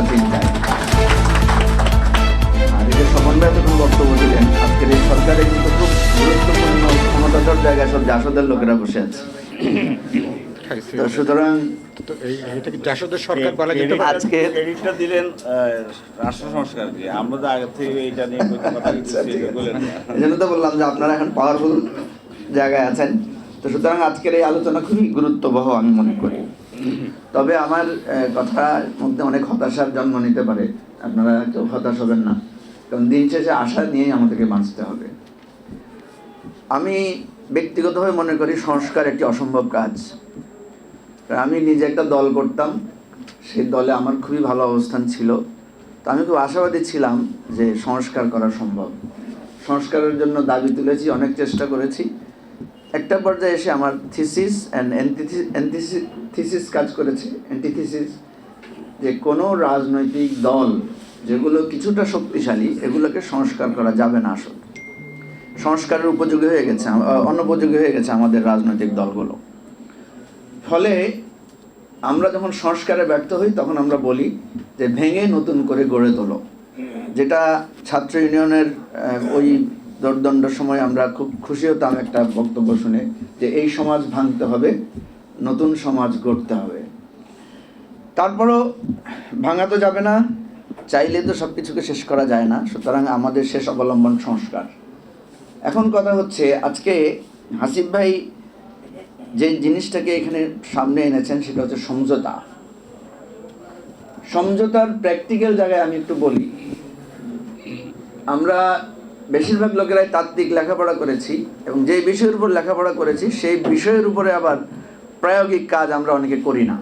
সঠিক আর এই সমন্বয় তখন বক্তব্য দিলেন। আজকের এই সরকারে কিন্তু খুব গুরুত্বপূর্ণ ক্ষমতাধর জায়গায় সব জাসদের লোকেরা বসে আছে। তো সুতরাং তো এই এটা কি জাসদের সরকার বলা যেতে পারে? আজকে ক্রেডিটটা দিলেন রাষ্ট্র সংস্কারকে আমরা তো আগে থেকে এটা নিয়ে কথা আচ্ছা, তো বললাম যে আপনারা এখন পাওয়ারফুল জায়গায় আছেন। তো সুতরাং আজকের এই আলোচনা খুবই গুরুত্ববহ আমি মনে করি। তবে আমার কথার মধ্যে অনেক হতাশার জন্ম নিতে পারে। আপনারা কেউ হতাশ হবেন না। কারণ দিন শেষে আশা নিয়েই আমাদেরকে বাঁচতে হবে। আমি ব্যক্তিগতভাবে মনে করি সংস্কার একটি অসম্ভব কাজ। আমি নিজে একটা দল করতাম। সেই দলে আমার খুবই ভালো অবস্থান ছিল। তো আমি খুব আশাবাদী ছিলাম যে সংস্কার করা সম্ভব। সংস্কারের জন্য দাবি তুলেছি, অনেক চেষ্টা করেছি। একটা পর্যায়ে এসে আমার থিসিস অ্যান্ড থিসিস কাজ করেছে। অ্যান্টিথিসিস যে কোনো রাজনৈতিক দল যেগুলো কিছুটা শক্তিশালী, এগুলোকে সংস্কার করা যাবে না আসলে। সংস্কারের উপযোগী হয়ে গেছে অনুপযোগী হয়ে গেছে আমাদের রাজনৈতিক দলগুলো। ফলে আমরা যখন সংস্কারে ব্যর্থ হই, তখন আমরা বলি যে ভেঙে নতুন করে গড়ে তোলো। যেটা ছাত্র ইউনিয়নের ওই দোর্দণ্ড সময় আমরা খুব খুশি হতাম একটা বক্তব্য শুনে যে এই সমাজ ভাঙতে হবে, নতুন সমাজ গড়তে হবে। তারপরও ভাঙা তো যাবে না, চাইলে তো সব কিছুকে শেষ করা যায় না, সুতরাং আমাদের শেষ অবলম্বন সংস্কার। এখন কথা হচ্ছে, আজকে হাসিফ ভাই যে জিনিসটাকে এখানে সামনে এনেছেন সেটা হচ্ছে সমঝোতা। সমঝোতার প্র্যাকটিক্যাল জায়গায় আমি একটু বলি, আমরা বেশিরভাগ লোকেরাই তাত্ত্বিক লেখাপড়া করেছি এবং যে বিষয়ের উপর লেখাপড়া করেছি, সেই বিষয়ের উপরে আবার প্রায়োগিক কাজ আমরা অনেকে করি না।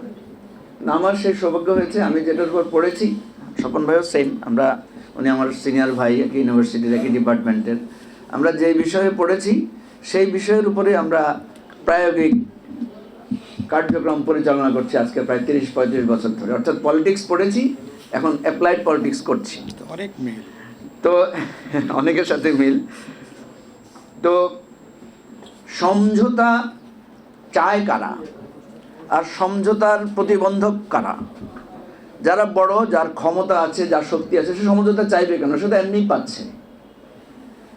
আমার সেই সৌভাগ্য হয়েছে, আমি যেটার উপর পড়েছি, স্বপন ভাইও সেম আমরা, উনি আমার সিনিয়র ভাই, একই ইউনিভার্সিটির একই ডিপার্টমেন্টের আমরা যে বিষয়ে পড়েছি, সেই বিষয়ের উপরে আমরা প্রায়োগিক কার্যক্রম পরিচালনা করছি আজকে প্রায় তিরিশ পঁয়ত্রিশ বছর ধরে। অর্থাৎ পলিটিক্স পড়েছি, এখন অ্যাপ্লাইড পলিটিক্স করছি। অনেক মিল তো, অনেকের সাথে মিল। তো, সমঝোতা চায় কারা? আর সমঝোতার প্রতিবন্ধক কারা? যারা বড়, যার ক্ষমতা আছে, যার শক্তি আছে, সে সমঝোতা চাইবে কেন? সেটা এমনিই পাচ্ছে।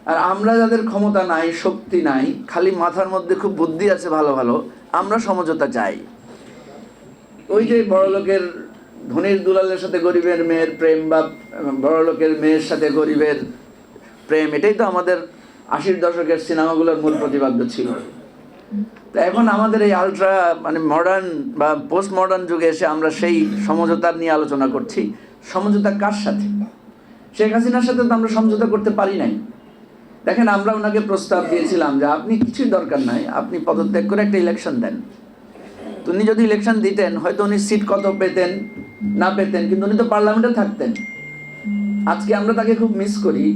আর আমরা যাদের ক্ষমতা নাই, শক্তি নাই, খালি মাথার মধ্যে খুব বুদ্ধি আছে ভালো ভালো, আমরা সমঝোতা চাই। ওই যে বড় লোকের ধনির দুলালের সাথে গরিবের মেয়ের প্রেম বা বড় লোকের মেয়ের সাথে গরিবের প্রেম, এটাই তো আমাদের আশির দশকের সিনেমাগুলোর মূল প্রতিপাদ্য ছিল। তো এখন আমাদের এই আলট্রা মানে মডার্ন বা পোস্ট মডার্ন যুগে এসে আমরা সেই সমঝোতার নিয়ে আলোচনা করছি। সমঝোতা কার সাথে? শেখ হাসিনার সাথে তো আমরা সমঝোতা করতে পারি নাই। দেখেন, আমরা ওনাকে প্রস্তাব দিয়েছিলাম যে আপনি কিছুই দরকার নাই, আপনি পদত্যাগ করে একটা ইলেকশন দেন। উনি যদি ইলেকশন দিতেন, হয়তো উনি সিট কত পেতেন? না পেতেন কিন্তু উনি তো পার্লামেন্টে থাকতেন। আজকে আমরা তাকে খুব মিস করি।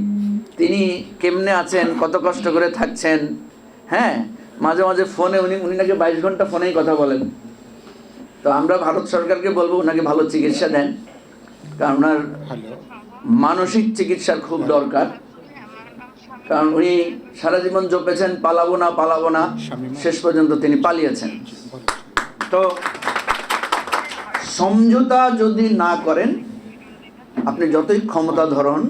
তিনি কেমনে আছেন কত কষ্ট করে থাকছেন হ্যাঁ? মাঝে মাঝে ফোনে উনি উনি নাকি বাইশ ঘণ্টা ফোনেই কথা বলেন। তো আমরা ভারত সরকারকে বলব ওনাকে ভালো চিকিৎসা দেন কারণ ওনার মানসিক চিকিৎসার খুব দরকার। কারণ উনি সারা জীবন জপেছেন পালাবো না পালাবো না শেষ পর্যন্ত তিনি পালিয়েছেন। তো সমঝোতা যদি না করেন, আপনি যতই ক্ষমতা ধরুন,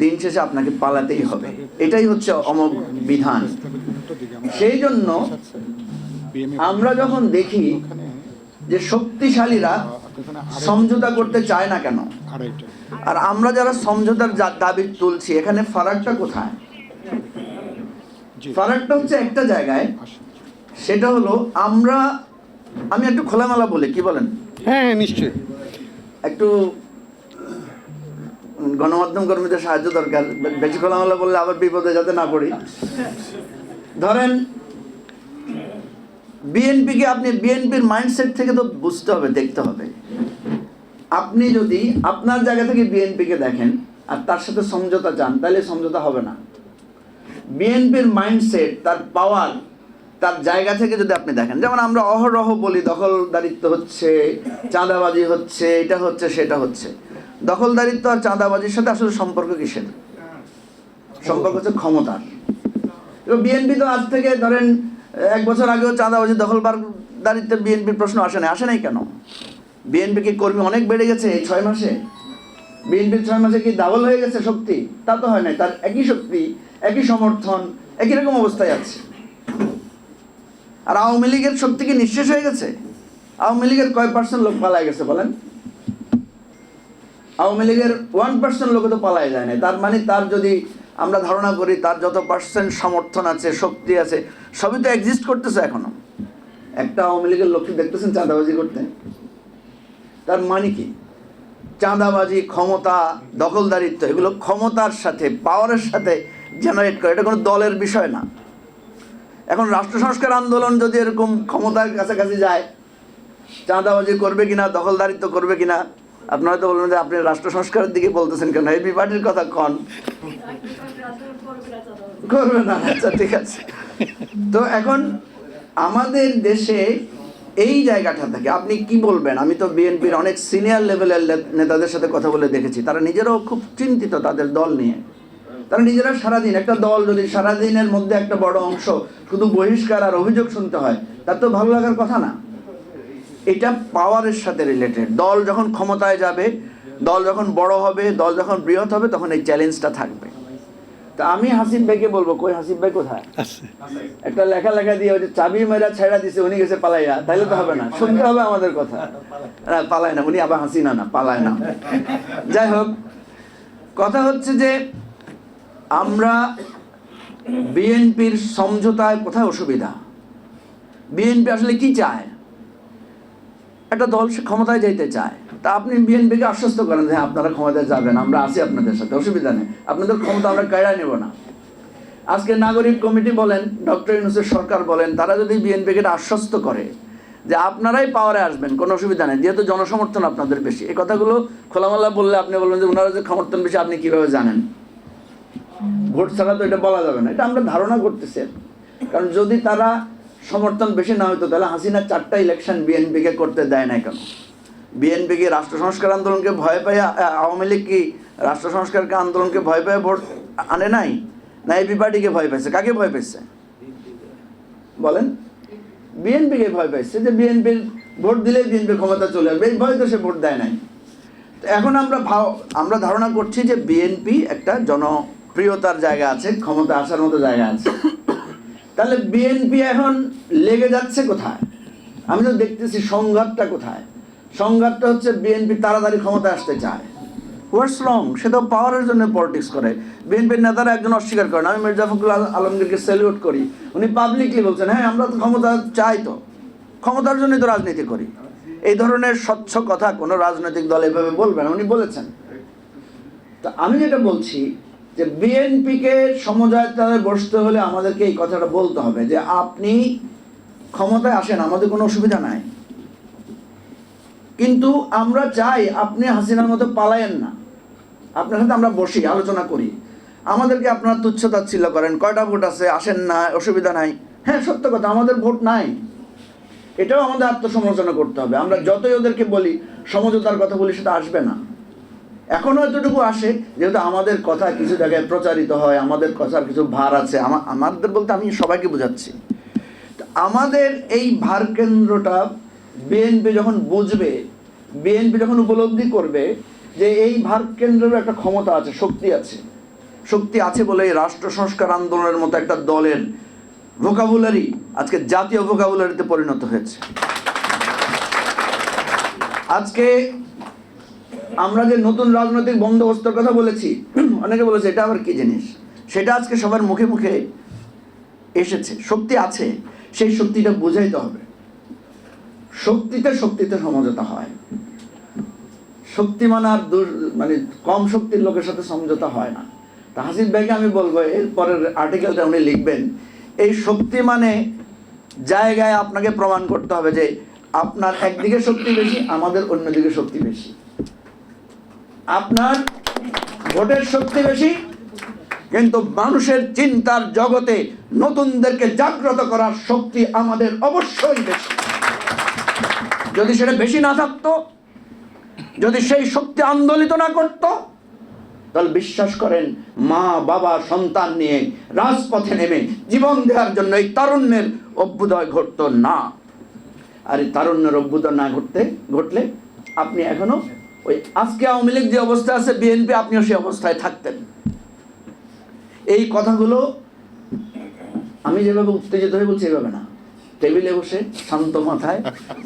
দিন শেষে আপনাকে পালাতেই হবে। এটাই হচ্ছে অমোঘ বিধান। সেই জন্য আমরা যখন দেখি যে শক্তিশালীরা সমঝোতা করতে চায় না কেন, আর আমরা যারা সমঝোতার দাবি তুলছি, এখানে ফারাকটা কোথায়? ফারাকটা হচ্ছে একটা জায়গায়, সেটা হলো আমরা, আমি একটু খোলামেলা বলি, কি বলেন? হ্যাঁ হ্যাঁ নিশ্চয়ই। একটু গণমাধ্যম কর্মীদের সাহায্য দরকার। বেশি বললে আবার বিপদে যাতে না পড়ি। ধরেন, বিএনপিকে আপনি, বিএনপির মাইন্ডসেট থেকে তো বুঝতে হবে, দেখতে হবে। আপনি যদি আপনার জায়গা থেকে বিএনপিকে দেখেন আর তার সাথে সমঝোতা চান, তাহলে সমঝোতা হবে না। বিএনপির মাইন্ডসেট তার পাওয়ার তার জায়গা থেকে যদি আপনি দেখেন, যেমন আমরা অহরহ বলি, দখলদারিত্ব হচ্ছে, চাঁদাবাজি হচ্ছে, এটা হচ্ছে, সেটা হচ্ছে। দখলদারিত্ব আর চাঁদাবাজির সাথে আসলে সম্পর্ক কিসের? সম্পর্ক হচ্ছে ক্ষমতার। এবার বিএনপি তো আজ থেকে, ধরেন, এক বছর আগেও চাঁদাবাজি দখলবার দারিত্বের বিএনপির প্রশ্ন আসে নাই। আসে নাই কেন? বিএনপি কি কর্মী অনেক বেড়ে গেছে এই ছয় মাসে? বিএনপির ছয় মাসে কি ডাবল হয়ে গেছে শক্তি? তা তো হয় নাই। তার একই শক্তি, একই সমর্থন, একই রকম অবস্থায় আছে। আর আওয়ামী লীগের শক্তি কি নিঃশেষ হয়ে গেছে? আওয়ামী লীগের কয় পার্সেন্ট লোক পালায় গেছে বলেন? আওয়ামী লীগের ওয়ান পার্সেন্ট লোক তো পালায় যায় না তার মানে তার যদি আমরা ধারণা করি, তার যত পার্সেন্ট সমর্থন আছে, শক্তি আছে, সবই তো এক্সিস্ট করতেছে এখনও। একটা আওয়ামী লীগের লোককে দেখতেছেন চাঁদাবাজি করতে? তার মানে কি? চাঁদাবাজি, ক্ষমতা, দখলদারিত্ব, এগুলো ক্ষমতার সাথে পাওয়ারের সাথে জেনারেট করে। এটা কোনো দলের বিষয় না। এখন রাষ্ট্র সংস্কার আন্দোলন যদি এরকম ক্ষমতার কাছাকাছি যায়, চাঁদাবাজি করবে কিনা, দখলদারিত্ব করবে কিনা, আপনারা তো বলবেন যে আপনি রাষ্ট্র সংস্কারের দিকে বলতেছেন কেন? এবি পার্টির কথা কন। করবে না আচ্ছা ঠিক আছে। তো এখন আমাদের দেশে এই জায়গাটা থাকে। আপনি কি বলবেন? আমি তো বিএনপির অনেক সিনিয়র লেভেলের নেতাদের সাথে কথা বলে দেখেছি। তারা নিজেরাও খুব চিন্তিত তাদের দল নিয়ে। তারা নিজেরা সারাদিন একটা দল যদি সারাদিনের মধ্যে একটা বড় অংশ শুধু বহিষ্কার আর অভিযোগ শুনতে হয় তার তো ভালো লাগার কথা না। এটা পাওয়ারের সাথে রিলেটেড দল যখন ক্ষমতায় যাবে দল যখন বড় হবে দল যখন বৃহৎ হবে তখন এই চ্যালেঞ্জটা থাকবে। তা আমি হাসিব ভাইকে বলব কই হাসিব ভাই কোথায়? একটা লেখা লেখা দিয়ে ওই যে চাবি মেরা ছেড়া দিছে উনি গেছে পালাইয়া। তাইলে তো হবে না শুনতে হবে আমাদের কথা। না পালায় না উনি আবার হাসি না না পালায় না। যাই হোক কথা হচ্ছে যে আমরা বিএনপির সমঝোতায় কোথায় অসুবিধা? বিএনপি আসলে কি চায়? একটা দল সে ক্ষমতায় যাইতে চায়। তা আপনি বিএনপিকে আশ্বস্ত করেন যে হ্যাঁ, আপনারা ক্ষমতায় যাবেন আমরা আছি আপনাদের সাথে অসুবিধা নেই। আপনাদের ক্ষমতা আমরা কেড়া নেব না। আজকে নাগরিক কমিটি বলেন ডক্টর ইউনুসের সরকার বলেন তারা যদি বিএনপিকে আশ্বস্ত করে যে আপনারাই পাওয়ারে আসবেন কোনো অসুবিধা নেই যেহেতু জনসমর্থন আপনাদের বেশি। এই কথাগুলো খোলামেলা বললে আপনি বলবেন যে ওনারা যে সমর্থন বেশি আপনি কীভাবে জানেন? ভোট ছাড়া তো এটা বলা যাবে না। এটা আমরা ধারণা করতেছি। কারণ যদি তারা সমর্থন বেশি না হতো তাহলে হাসিনা চারটা ইলেকশন বিএনপিকে করতে দেয় না কেন? বিএনপি কি রাষ্ট্র সংস্কার আন্দোলনকে ভয় পায় আওয়ামী লীগ কি রাষ্ট্র সংস্কারকে আন্দোলনকে ভয় পায়, ভোট আনে নাই? না এবি পার্টিকে ভয় পাইছে? কাকে ভয় পাইছে? বলেন। বিএনপিকে ভয় পাইছে যে বিএনপির ভোট দিলেই বিএনপি ক্ষমতা চলে আসবে, এই ভয় তো সে ভোট দেয় নাই। এখন আমরা ভাও আমরা ধারণা করছি যে বিএনপি একটা জনপ্রিয়তার জায়গা আছে, ক্ষমতা আসার মতো জায়গা আছে। তাহলে বিএনপি এখন লেগে যাচ্ছে কোথায়? আমি তো দেখতেছি সংঘাতটা কোথায়? সংঘাতটা হচ্ছে বিএনপি তাড়াতাড়ি ক্ষমতা আসতে চায়। হোয়াটস রং সে তো পাওয়ারের জন্য পলিটিক্স করে। বিএনপির নেতারা একজন অস্বীকার করেন। আমি মির্জা ফখরুল আল- আলমগীরকে স্যালিউট করি। উনি পাবলিকলি বলছেন হ্যাঁ আমরা তো ক্ষমতা চাই তো। ক্ষমতার জন্যই তো রাজনীতি করি। এই ধরনের স্বচ্ছ কথা কোনো রাজনৈতিক দল এভাবে বলবে না। উনি বলেছেন। তা আমি যেটা বলছি যে বিএনপিকে সমঝোতায় বসতে হলে আমাদেরকে এই কথাটা বলতে হবে যে আপনি ক্ষমতায় আসেন, আমাদের কোনো অসুবিধা নাই। কিন্তু আমরা চাই আপনি হাসিনার মতো পালায়েন না। আপনার সাথে আমরা বসি, আলোচনা করি। আমাদেরকে আপনারা তুচ্ছ তাচ্ছিল্য করেন, কয়টা ভোট আছে, আসেন না, অসুবিধা নাই। হ্যাঁ সত্য কথা, আমাদের ভোট নাই। এটাও আমাদের আত্মসমালোচনা করতে হবে। আমরা যতই ওদেরকে বলি, সমঝোতার কথা বলি, সেটা আসবে না। এখনও এতটুকু আসে, যেহেতু আমাদের কথা কিছু জায়গায় প্রচারিত হয়, আমাদের কথার কিছু ভার আছে আমাদের বলতে আমি সবাইকে বোঝাচ্ছি। আমাদের এই ভার কেন্দ্রটা বিএনপি যখন বুঝবে বিএনপি যখন উপলব্ধি করবে যে এই ভার কেন্দ্রের একটা ক্ষমতা আছে, শক্তি আছে শক্তি আছে বলে এই রাষ্ট্র সংস্কার আন্দোলনের মতো একটা দলের ভোকাবুলারি আজকে জাতীয় ভোকাবুলারিতে পরিণত হয়েছে। আজকে আমরা যে নতুন রাজনৈতিক বন্দোবস্তের কথা বলেছি, অনেকে বলেছে, এটা আবার কি জিনিস? সেটা আজকে সবার মুখে মুখে এসেছে, শক্তি আছে, সেই শক্তিটা বোঝাইতে হবে। শক্তিতে শক্তিতে সমঝোতা হয়। শক্তিমান আর দূর মানে কম শক্তির লোকের সাথে সমঝোতা হয় না। তা হাসিফ ভাইকে আমি বলব, এর পরের আর্টিকেলটা উনি লিখবেন, এই শক্তি মানে জায়গায় আপনাকে প্রমাণ করতে হবে যে আপনার একদিকে শক্তি বেশি, আমাদের অন্যদিকে শক্তি বেশি। আপনার ভোটের শক্তি বেশি, কিন্তু মানুষের চিন্তার জগতে নতুনদেরকে জাগ্রত করার শক্তি আমাদের অবশ্যই বেশি। যদি সেটা বেশি না থাকতো, যদি সেই শক্তি আন্দোলিত না করত, তাহলে বিশ্বাস করেন, মা, বাবা, সন্তান নিয়ে রাজপথে নেমে জীবন দেওয়ার জন্য এই তারুণ্যের অভ্যুদয় ঘটতো না। আর এই তারুণ্যের অভ্যুদয় না ঘটতে, ঘটলে আপনি এখনও ওই আজকে আওয়ামী লীগ যে অবস্থা আছে, বিএনপি, আপনিও সেই অবস্থায় থাকতেন। এই কথাগুলো আমি যেভাবে উত্তেজিত হয়ে বলছি, এভাবে না। টেবিলে বসে, শান্ত মাথায়,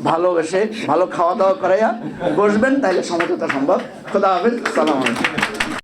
ভালোবেসে, ভালো খাওয়া দাওয়া করাইয়া বসবেন তাহলে সমঝোতা সম্ভব। খোদা হাফেজ, সালাম আলাইকুম।